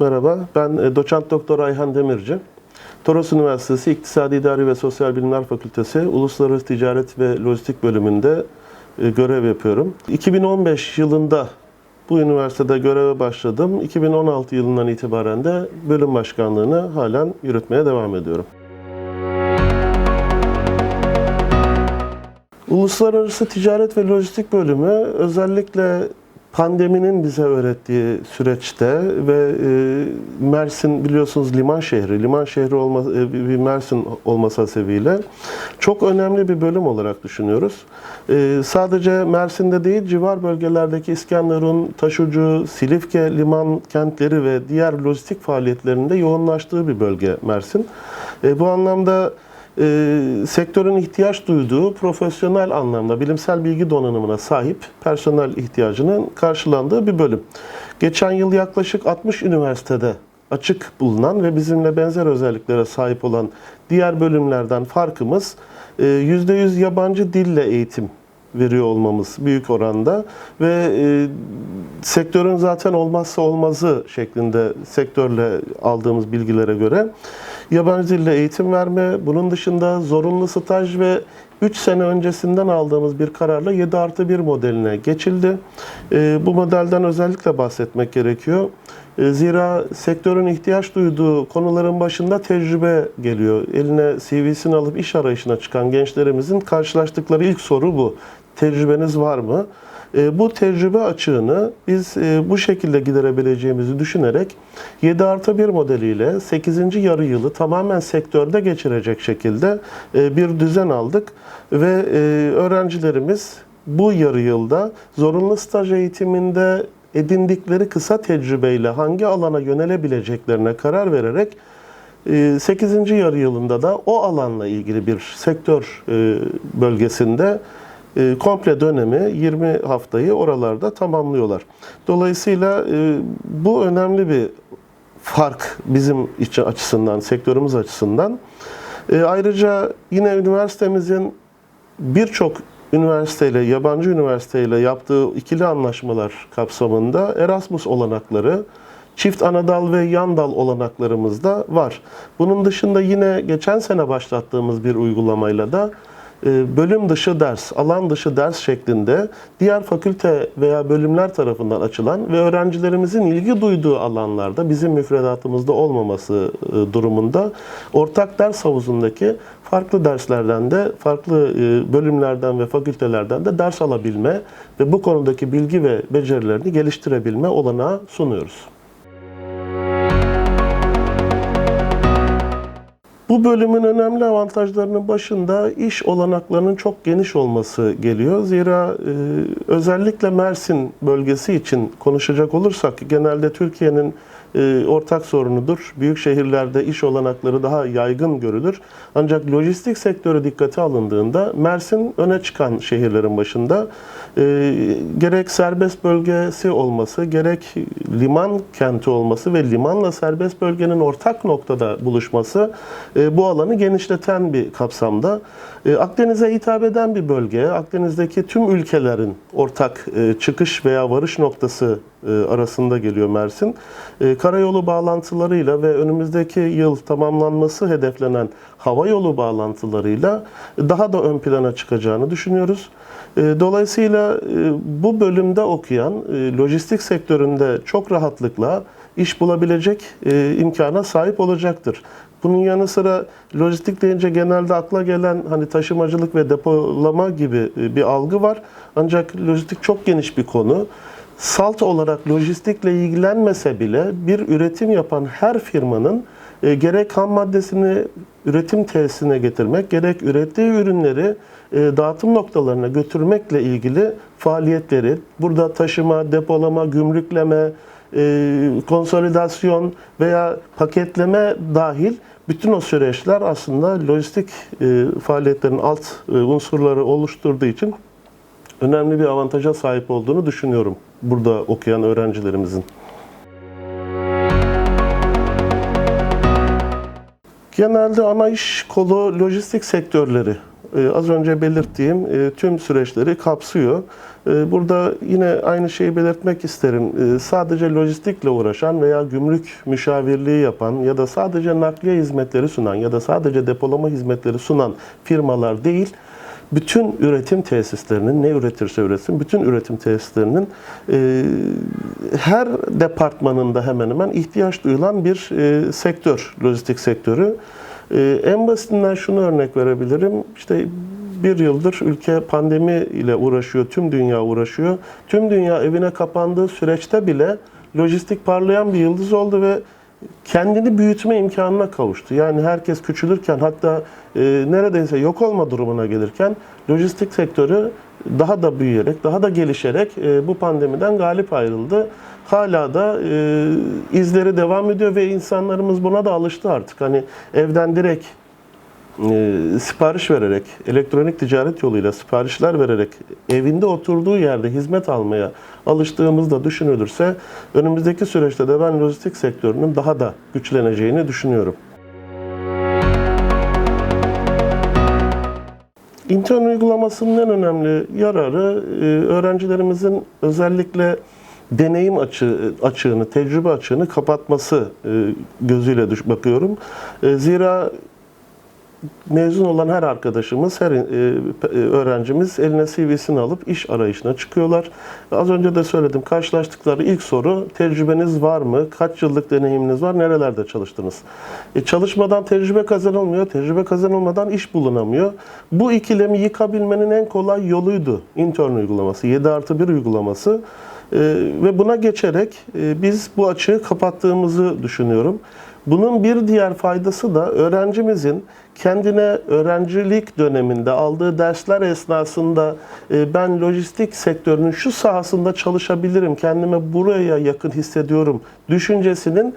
Merhaba, ben e, doçent doktor Ayhan Demirci. Toros Üniversitesi İktisadi İdari ve Sosyal Bilimler Fakültesi Uluslararası Ticaret ve Lojistik bölümünde e, görev yapıyorum. 2015 yılında bu üniversitede göreve başladım. 2016 yılından itibaren de bölüm başkanlığını halen yürütmeye devam ediyorum. Uluslararası Ticaret ve Lojistik Bölümü özellikle pandeminin bize öğrettiği süreçte ve e, Mersin biliyorsunuz liman şehri, liman şehri olma, e, bir Mersin olması sebebiyle çok önemli bir bölüm olarak düşünüyoruz. E, sadece Mersin'de değil, civar bölgelerdeki İskenderun, Taşucu, Silifke liman kentleri ve diğer lojistik faaliyetlerinde yoğunlaştığı bir bölge Mersin. E, bu anlamda e, sektörün ihtiyaç duyduğu profesyonel anlamda bilimsel bilgi donanımına sahip personel ihtiyacının karşılandığı bir bölüm. Geçen yıl yaklaşık 60 üniversitede açık bulunan ve bizimle benzer özelliklere sahip olan diğer bölümlerden farkımız e, %100 yabancı dille eğitim veriyor olmamız büyük oranda ve e, sektörün zaten olmazsa olmazı şeklinde sektörle aldığımız bilgilere göre yabancı dille eğitim verme, bunun dışında zorunlu staj ve 3 sene öncesinden aldığımız bir kararla 7 artı 1 modeline geçildi. E, bu modelden özellikle bahsetmek gerekiyor. E, Zira sektörün ihtiyaç duyduğu konuların başında tecrübe geliyor. Eline CV'sini alıp iş arayışına çıkan gençlerimizin karşılaştıkları ilk soru bu. Tecrübeniz var mı? E, Bu tecrübe açığını biz e, bu şekilde giderebileceğimizi düşünerek 7 artı 1 modeliyle 8. yarı yılı tamamen sektörde geçirecek şekilde bir düzen aldık ve öğrencilerimiz bu yarı yılda zorunlu staj eğitiminde edindikleri kısa tecrübeyle hangi alana yönelebileceklerine karar vererek 8. yarı yılında da o alanla ilgili bir sektör e, bölgesinde e, komple dönemi 20 haftayı oralarda tamamlıyorlar. Dolayısıyla e, bu önemli bir fark bizim için açısından, sektörümüz açısından. E, Ayrıca yine üniversitemizin birçok üniversiteyle, yabancı üniversiteyle yaptığı ikili anlaşmalar kapsamında Erasmus olanakları, çift anadal ve yan dal olanaklarımız da var. Bunun dışında yine geçen sene başlattığımız bir uygulamayla da bölüm dışı ders, alan dışı ders şeklinde diğer fakülte veya bölümler tarafından açılan ve öğrencilerimizin ilgi duyduğu alanlarda bizim müfredatımızda olmaması e, durumunda ortak ders havuzundaki farklı derslerden de, farklı e, bölümlerden ve fakültelerden de ders alabilme ve bu konudaki bilgi ve becerilerini geliştirebilme olanağı sunuyoruz. Bu bölümün önemli avantajlarının başında iş olanaklarının çok geniş olması geliyor. Zira e, özellikle Mersin bölgesi için konuşacak olursak genelde Türkiye'nin e, ortak sorunudur. Büyük şehirlerde iş olanakları daha yaygın görülür. Ancak lojistik sektörü dikkate alındığında Mersin öne çıkan şehirlerin başında. E, gerek serbest bölgesi olması, gerek liman kenti olması ve limanla serbest bölgenin ortak noktada buluşması e, bu alanı genişleten bir kapsamda. Akdeniz'e hitap eden bir bölge, Akdeniz'deki tüm ülkelerin ortak çıkış veya varış noktası arasında geliyor Mersin. E, Karayolu bağlantılarıyla ve önümüzdeki yıl tamamlanması hedeflenen hava yolu bağlantılarıyla daha da ön plana çıkacağını düşünüyoruz. E, Dolayısıyla e, bu bölümde okuyan e, lojistik sektöründe çok rahatlıkla iş bulabilecek e, imkana sahip olacaktır. Bunun yanı sıra lojistik deyince genelde akla gelen hani taşımacılık ve depolama gibi e, bir algı var. Ancak lojistik çok geniş bir konu. Salt olarak lojistikle ilgilenmese bile bir üretim yapan her firmanın e, gerek ham maddesini üretim tesisine getirmek, gerek ürettiği ürünleri e, dağıtım noktalarına götürmekle ilgili faaliyetleri, burada taşıma, depolama, gümrükleme, e, konsolidasyon veya paketleme dahil bütün o süreçler aslında lojistik e, faaliyetlerin alt e, unsurları oluşturduğu için önemli bir avantaja sahip olduğunu düşünüyorum burada okuyan öğrencilerimizin. Genelde ana iş kolu lojistik sektörleri e, az önce belirttiğim e, tüm süreçleri kapsıyor. E, Burada yine aynı şeyi belirtmek isterim. E, Sadece lojistikle uğraşan veya gümrük müşavirliği yapan ya da sadece nakliye hizmetleri sunan ya da sadece depolama hizmetleri sunan firmalar değil, bütün üretim tesislerinin ne üretirse üretsin, bütün üretim tesislerinin e, her departmanında hemen hemen ihtiyaç duyulan bir e, sektör, lojistik sektörü. E, en basitinden şunu örnek verebilirim. İşte bir yıldır ülke pandemi ile uğraşıyor, tüm dünya uğraşıyor. Tüm dünya evine kapandığı süreçte bile lojistik parlayan bir yıldız oldu ve kendini büyütme imkanına kavuştu. Yani herkes küçülürken hatta e, neredeyse yok olma durumuna gelirken lojistik sektörü daha da büyüyerek, daha da gelişerek e, bu pandemiden galip ayrıldı. Hala da e, izleri devam ediyor ve insanlarımız buna da alıştı artık. Hani evden direkt e, sipariş vererek, elektronik ticaret yoluyla siparişler vererek evinde oturduğu yerde hizmet almaya alıştığımızda düşünülürse önümüzdeki süreçte de ben lojistik sektörünün daha da güçleneceğini düşünüyorum. İntern uygulamasının en önemli yararı e, öğrencilerimizin özellikle deneyim açığı, açığını, tecrübe açığını kapatması e, gözüyle bakıyorum. Zira mezun olan her arkadaşımız, her e, e, öğrencimiz eline CV'sini alıp iş arayışına çıkıyorlar. Az önce de söyledim, karşılaştıkları ilk soru tecrübeniz var mı? Kaç yıllık deneyiminiz var? Nerelerde çalıştınız? E, çalışmadan tecrübe kazanılmıyor, tecrübe kazanılmadan iş bulunamıyor. Bu ikilemi yıkabilmenin en kolay yoluydu intern uygulaması, 7 artı 1 uygulaması. E, ve buna geçerek e, biz bu açığı kapattığımızı düşünüyorum. Bunun bir diğer faydası da öğrencimizin kendine öğrencilik döneminde aldığı dersler esnasında e, ben lojistik sektörünün şu sahasında çalışabilirim, kendime buraya yakın hissediyorum düşüncesinin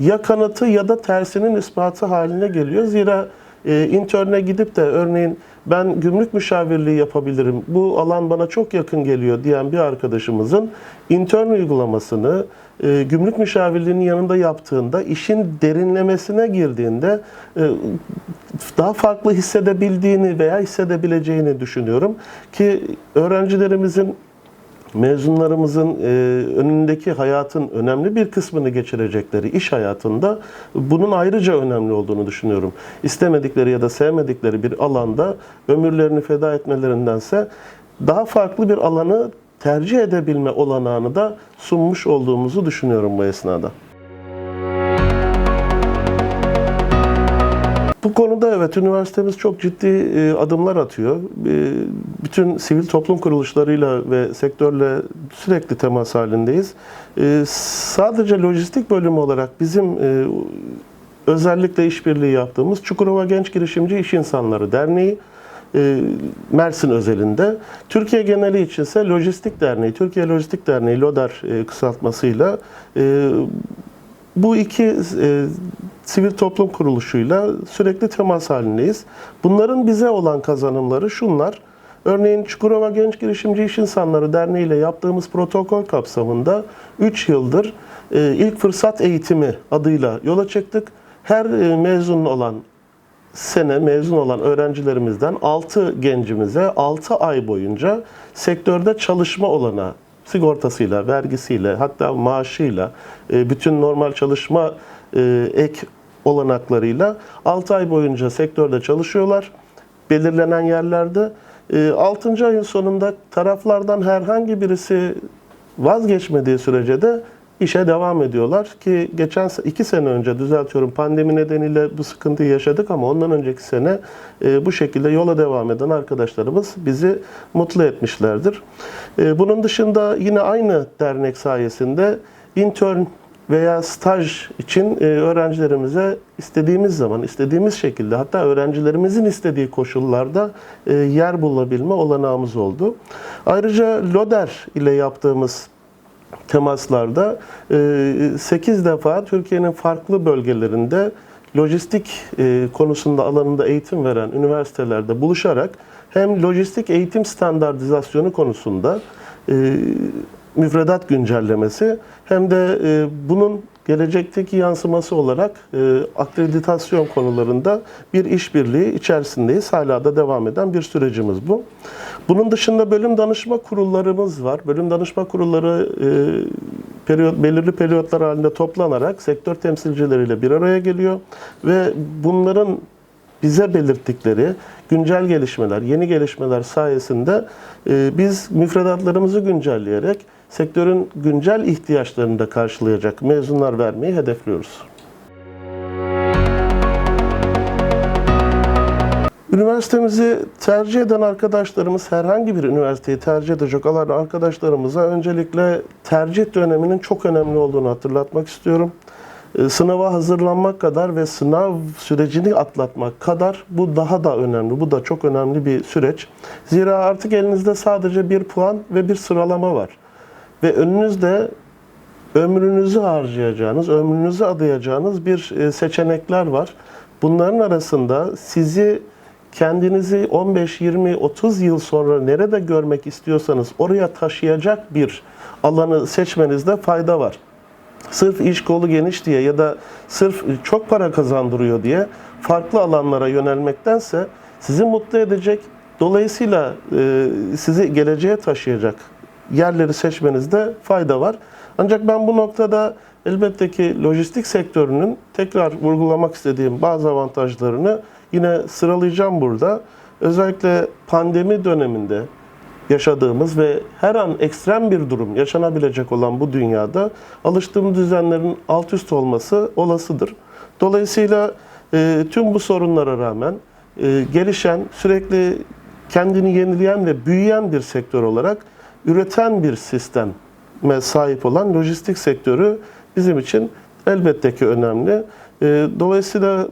ya kanıtı ya da tersinin ispatı haline geliyor. Zira e, interne gidip de örneğin ben gümrük müşavirliği yapabilirim, bu alan bana çok yakın geliyor diyen bir arkadaşımızın intern uygulamasını e, gümrük müşavirliğinin yanında yaptığında, işin derinlemesine girdiğinde e, daha farklı hissedebildiğini veya hissedebileceğini düşünüyorum. Ki öğrencilerimizin mezunlarımızın e, önündeki hayatın önemli bir kısmını geçirecekleri iş hayatında bunun ayrıca önemli olduğunu düşünüyorum. İstemedikleri ya da sevmedikleri bir alanda ömürlerini feda etmelerindense daha farklı bir alanı tercih edebilme olanağını da sunmuş olduğumuzu düşünüyorum bu esnada. Bu konuda evet üniversitemiz çok ciddi e, adımlar atıyor. E, Bütün sivil toplum kuruluşlarıyla ve sektörle sürekli temas halindeyiz. E, Sadece lojistik bölümü olarak bizim özellikle işbirliği yaptığımız Çukurova Genç Girişimci İş İnsanları Derneği Mersin özelinde. Türkiye geneli içinse Lojistik Derneği, Türkiye Lojistik Derneği LODER kısaltmasıyla bu iki sivil toplum kuruluşuyla sürekli temas halindeyiz. Bunların bize olan kazanımları şunlar. Örneğin Çukurova Genç Girişimci İş İnsanları Derneği ile yaptığımız protokol kapsamında 3 yıldır e, ilk fırsat eğitimi adıyla yola çıktık. Her e, mezun olan sene mezun olan öğrencilerimizden 6 gencimize 6 ay boyunca sektörde çalışma olanağı sigortasıyla, vergisiyle, hatta maaşıyla, e, bütün normal çalışma ek olanaklarıyla 6 ay boyunca sektörde çalışıyorlar. Belirlenen yerlerde. 6. ayın sonunda taraflardan herhangi birisi vazgeçmediği sürece de işe devam ediyorlar ki geçen iki sene önce düzeltiyorum pandemi nedeniyle bu sıkıntıyı yaşadık ama ondan önceki sene e, bu şekilde yola devam eden arkadaşlarımız bizi mutlu etmişlerdir. E, bunun dışında yine aynı dernek sayesinde intern veya staj için e, öğrencilerimize istediğimiz zaman, istediğimiz şekilde hatta öğrencilerimizin istediği koşullarda e, yer bulabilme olanağımız oldu. Ayrıca LODER ile yaptığımız temaslarda 8 defa Türkiye'nin farklı bölgelerinde lojistik e, konusunda alanında eğitim veren üniversitelerde buluşarak hem lojistik eğitim standartizasyonu konusunda e, müfredat güncellemesi hem de e, bunun gelecekteki yansıması olarak e, akreditasyon konularında bir işbirliği içerisindeyiz. Hala da devam eden bir sürecimiz bu. Bunun dışında bölüm danışma kurullarımız var. Bölüm danışma kurulları e, periyot, belirli periyotlar halinde toplanarak sektör temsilcileriyle bir araya geliyor ve bunların bize belirttikleri güncel gelişmeler, yeni gelişmeler sayesinde e, biz müfredatlarımızı güncelleyerek sektörün güncel ihtiyaçlarını da karşılayacak mezunlar vermeyi hedefliyoruz. Üniversitemizi tercih eden arkadaşlarımız, herhangi bir üniversiteyi tercih edecek olan arkadaşlarımıza öncelikle tercih döneminin çok önemli olduğunu hatırlatmak istiyorum. E, Sınava hazırlanmak kadar ve sınav sürecini atlatmak kadar bu daha da önemli. Bu da çok önemli bir süreç. Zira artık elinizde sadece bir puan ve bir sıralama var. Ve önünüzde ömrünüzü harcayacağınız, ömrünüzü adayacağınız bir e, seçenekler var. Bunların arasında sizi kendinizi 15, 20, 30 yıl sonra nerede görmek istiyorsanız oraya taşıyacak bir alanı seçmenizde fayda var. Sırf iş kolu geniş diye ya da sırf çok para kazandırıyor diye farklı alanlara yönelmektense sizi mutlu edecek, dolayısıyla e, sizi geleceğe taşıyacak yerleri seçmenizde fayda var. Ancak ben bu noktada elbette ki lojistik sektörünün tekrar vurgulamak istediğim bazı avantajlarını yine sıralayacağım burada. Özellikle pandemi döneminde yaşadığımız ve her an ekstrem bir durum yaşanabilecek olan bu dünyada alıştığımız düzenlerin alt üst olması olasıdır. Dolayısıyla e, tüm bu sorunlara rağmen e, gelişen, sürekli kendini yenileyen ve büyüyen bir sektör olarak üreten bir sisteme sahip olan lojistik sektörü bizim için elbette ki önemli. E, Dolayısıyla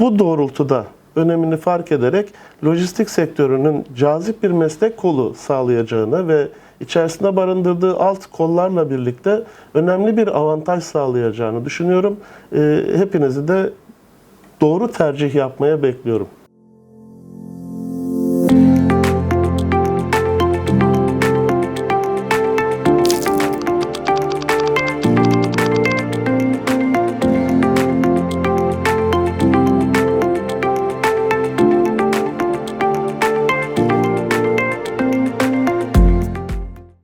bu doğrultuda önemini fark ederek lojistik sektörünün cazip bir meslek kolu sağlayacağını ve içerisinde barındırdığı alt kollarla birlikte önemli bir avantaj sağlayacağını düşünüyorum. E, Hepinizi de doğru tercih yapmaya bekliyorum.